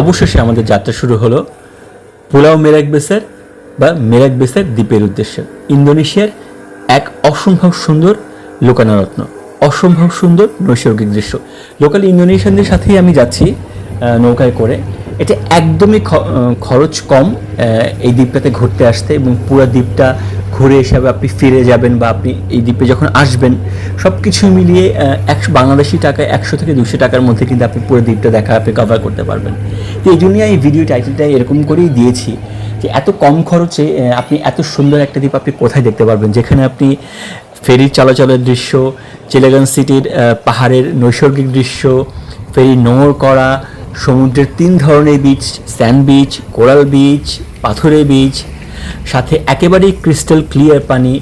অবশেষে আমাদের যাত্রা শুরু হলো পোলাও মেরাক বেসের বা মেরাক বেসের দ্বীপের উদ্দেশ্যে। ইন্দোনেশিয়ার এক অসম্ভব সুন্দর লোকানরত্ন, অসম্ভব সুন্দর নৈসর্গিক দৃশ্য। লোকাল ইন্দোনেশিয়ানদের সাথেই আমি যাচ্ছি নৌকায় করে। এটা একদমই খরচ কম এই দ্বীপটাতে ঘুরতে আসতে এবং পুরো দ্বীপটা ঘুরে এসে আপনি ফিরে যাবেন বা আপনি এই দ্বীপে যখন আসবেন সব কিছু মিলিয়ে একশো বাংলাদেশি টাকায় একশো থেকে দুশো টাকার মধ্যে কিন্তু আপনি পুরো দ্বীপটা দেখা, আপনি কভার করতে পারবেন। তো এই জন্যই এই ভিডিও টাইটেলটা এরকম করেই দিয়েছি যে এত কম খরচে আপনি এত সুন্দর একটা দ্বীপ আপনি কোথায় দেখতে পারবেন? যেখানে আপনি ফেরির চলাচলের দৃশ্য, চিলেগান সিটির পাহাড়ের নৈসর্গিক দৃশ্য ফেরি নোঙর করা, সমুদ্রের তিন ধরনের beach sand beach coral beach পাথুরে বিচ সাথে একেবারেই ক্রিস্টাল ক্লিয়ার পানি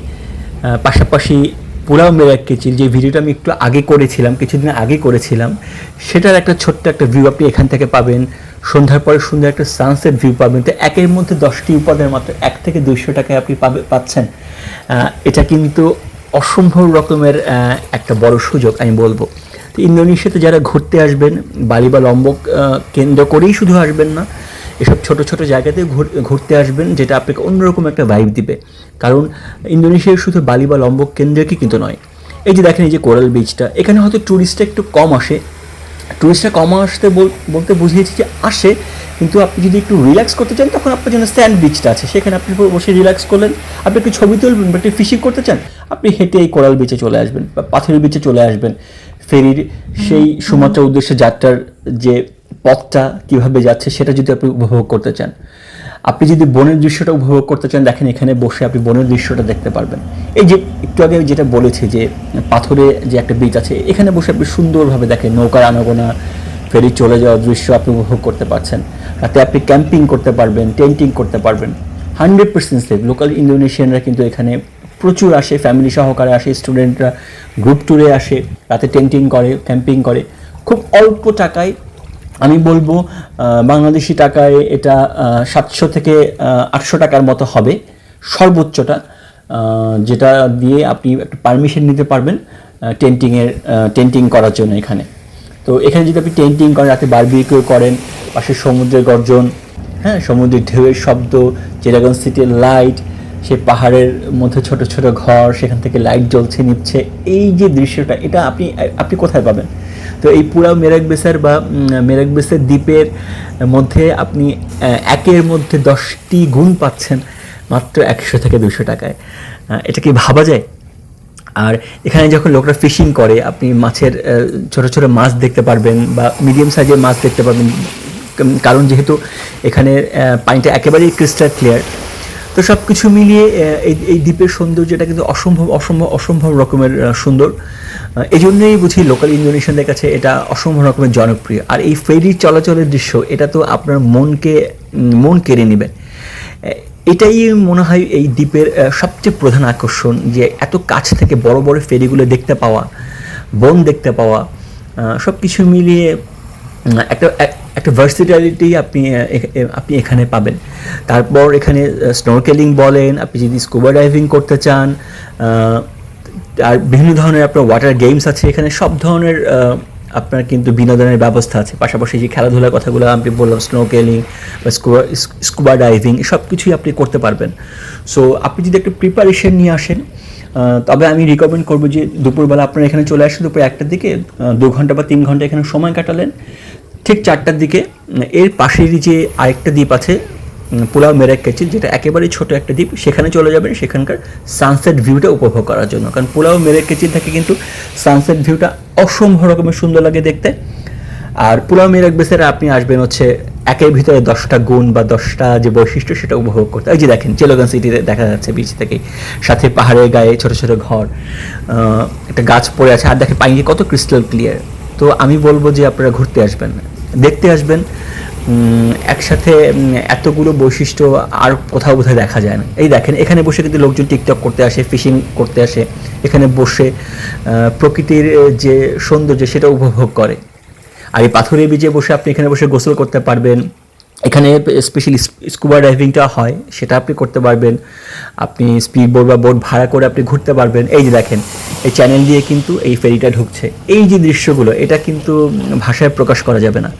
পাশাপাশি পুরাও মেরাক কেচিল যে ভিডিওটা আমি একটু আগে করেছিলাম, কিছুদিন আগে করেছিলাম, সেটার একটা ছোট্ট একটা ভিউ আপনি এখান থেকে পাবেন। সন্ধ্যার পরে সুন্দর একটা সানসেট ভিউ পাবেন। তো একের মধ্যে দশটি উপাদান মাত্র এক থেকে দুইশো টাকায় আপনি পাবে, পাচ্ছেন। এটা কিন্তু অসম্ভব রকমের একটা বড় সুযোগ আমি বলব। তো ইন্দোনেশিয়াতে যারা ঘুরতে আসবেন, বালি বা লম্বক কেন্দ্র করেই শুধু আসবেন না এসব ছোট ছোট জায়গাতে ঘুরতে আসবেন যেটা আপনাকে অন্যরকম একটা ভাইব দিবে। কারণ ইন্দোনেশিয়ার শুধু বালি বা লম্বক কেন্দ্রকে কিন্তু নয়। এই যে দেখেন এই যে কোরাল বিচটা এখানে হয়তো ট্যুরিস্টটা একটু কম আসে। টুরিস্টরা কম আসতে বল- বলতে বুঝিয়েছি যে আসে কিন্তু আপনি যদি একটু রিল্যাক্স করতে চান তখন আপনার জন্য স্যান্ড বিচটা আছে। সেখানে আপনি বসে রিল্যাক্স করলেন আপনি একটু ছবি তুলবেন বা একটু ফিশিং করতে চান আপনি হেঁটে এই কোরাল বিচে চলে আসবেন বা পাথরের বিচে চলে আসবেন। ফেরির সেই সুমাত্রা উদ্দেশ্যে যাত্রার যে পথটা কীভাবে যাচ্ছে সেটা যদি আপনি উপভোগ করতে চান। আপনি যদি বনের দৃশ্যটা উপভোগ করতে চান, দেখেন এখানে বসে আপনি বনের দৃশ্যটা দেখতে পারবেন। এই যে একটু আগে যেটা বলেছি যে পাথরে যে একটা বিচ আছে, এখানে বসে আপনি সুন্দরভাবে দেখেন নৌকার আনাগোনা, ফেরি চলে যাওয়ার দৃশ্য আপনি উপভোগ করতে পারছেন। রাতে আপনি ক্যাম্পিং করতে পারবেন টেন্টিং করতে পারবেন। হান্ড্রেড পার্সেন্ট সেফ লোকাল ইন্দোনেশিয়ানরা কিন্তু এখানে প্রচুর আসে ফ্যামিলি সহকারে আসে স্টুডেন্টরা গ্রুপ ট্যুরে আসে, রাতে টেন্টিং করে ক্যাম্পিং করে। খুব অল্প টাকায় আমি বলব বাংলাদেশি টাকায় এটা সাতশো থেকে আটশো টাকার মতো হবে, সর্বোচ্চটা যেটা দিয়ে আপনি একটা পারমিশন নিতে পারবেন টেন্টিংয়ের টেন্টিং করার জন্য এখানে। তো এখানে যদি আপনি টেন্টিং করেন, রাতে বারবিকিউ করেন, পাশে সমুদ্রের গর্জন হ্যাঁ সমুদ্রের ঢেউয়ের শব্দ চেরাগন সিটির লাইট সে পাহাড়ের মধ্যে ছোট ছোট ঘর, সেখান থেকে লাইট জ্বলছে নিচ্ছে এই যে দৃশ্যটা, এটা আপনি আপনি কোথায় পাবেন? তো এই পুরা মেরাক বেসার বা মেরাক বেসের দ্বীপের মধ্যে আপনি একের মধ্যে দশটি গুণ পাচ্ছেন মাত্র একশো থেকে দুশো টাকায়। এটা কি ভাবা যায়? আর এখানে যখন লোকরা ফিশিং করে, আপনি মাছের ছোট ছোট মাছ দেখতে পারবেন বা মিডিয়াম সাইজের মাছ দেখতে পারবেন। কারণ যেহেতু এখানে পানিটা একেবারেই ক্রিস্টাল ক্লিয়ার তো সব কিছু মিলিয়ে এই দ্বীপের সৌন্দর্যটা কিন্তু অসম্ভব অসম্ভব অসম্ভব রকমের সুন্দর। এই জন্যই বুঝি লোকাল ইন্দোনেশিয়ানদের কাছে এটা অসম্ভব রকমের জনপ্রিয়। আর এই ফেরি চলাচলের দৃশ্য, এটা তো আপনার মনকে মন কেড়ে নেবে। এটাই মনে হয় এই দ্বীপের সবচেয়ে প্রধান আকর্ষণ যে এত কাছ থেকে বড় বড় ফেরিগুলো দেখতে পাওয়া, বন দেখতে পাওয়া সব কিছু মিলিয়ে একটা একটা ভার্সিটালিটি আপনি আপনি এখানে পাবেন। তারপর এখানে স্নোরকেলিং বলেন, আপনি যদি স্কুবা ডাইভিং করতে চান আর বিভিন্ন ধরনের আপনার ওয়াটার গেমস আছে, এখানে সব ধরনের আপনার কিন্তু বিনোদনের ব্যবস্থা আছে। পাশাপাশি যে খেলাধুলার কথাগুলো আমি বললাম স্নোকেলিং বা স্কুবা স্কুবা ডাইভিং সব কিছুই আপনি করতে পারবেন। সো আপনি যদি একটা প্রিপারেশন নিয়ে আসেন তবে আমি রিকমেন্ড করব যে দুপুরবেলা আপনারা এখানে চলে আসেন, দুপুর একটার দিকে দু ঘণ্টা বা তিন ঘণ্টা এখানে সময় কাটালেন। ঠিক চারটার দিকে, এর পাশেরই যে আরেকটা দ্বীপ আছে পুলাও মেরাক কেচিল যেটা একেবারেই ছোট একটা দ্বীপ, সেখানে চলে যাবেন, সেখানকার সানসেট ভিউটা উপভোগ করার জন্য। কারণ পোলাও মেরাক কেচিল থেকে কিন্তু সানসেট ভিউটা অসম্ভব রকমের সুন্দর লাগে দেখতে। আর পুলাও মেরাক বেসেরা আপনি আসবেন হচ্ছে একের ভিতরে দশটা গুণ বা দশটা যে বৈশিষ্ট্য সেটা উপভোগ করতে। এই যে দেখেন, চেলোগান সিটিতে দেখা যাচ্ছে বিচ থেকে, সাথে পাহাড়ের গায়ে ছোট ছোট ঘর একটা গাছ পড়ে আছে, আর দেখেন পানি কত ক্রিস্টাল ক্লিয়ার তো আমি বলব যে আপনারা ঘুরতে আসবেন দেখতে আসবেন একসাথে এতগুলো বৈশিষ্ট্য আর কোথাও কোথাও দেখা যায় না। এই দেখেন, এখানে বসে কিন্তু লোকজন টিকটক করতে আসে, ফিশিং করতে আসে, এখানে বসে প্রকৃতির যে সৌন্দর্য সেটা উপভোগ করে। আর এই পাথরের বীজে বসে আপনি এখানে বসে গোসল করতে পারবেন। এখানে স্পেশালি স্কুবা ডাইভিংটা হয়, সেটা আপনি করতে পারবেন। আপনি স্পিড বোট বা বোট ভাড়া করে আপনি ঘুরতে পারবেন। এই যে দেখেন, এই চ্যানেল দিয়ে কিন্তু এই ফেরিটা ঢুকছে। এই যে দৃশ্যগুলো, এটা কিন্তু ভাষায় প্রকাশ করা যাবে না।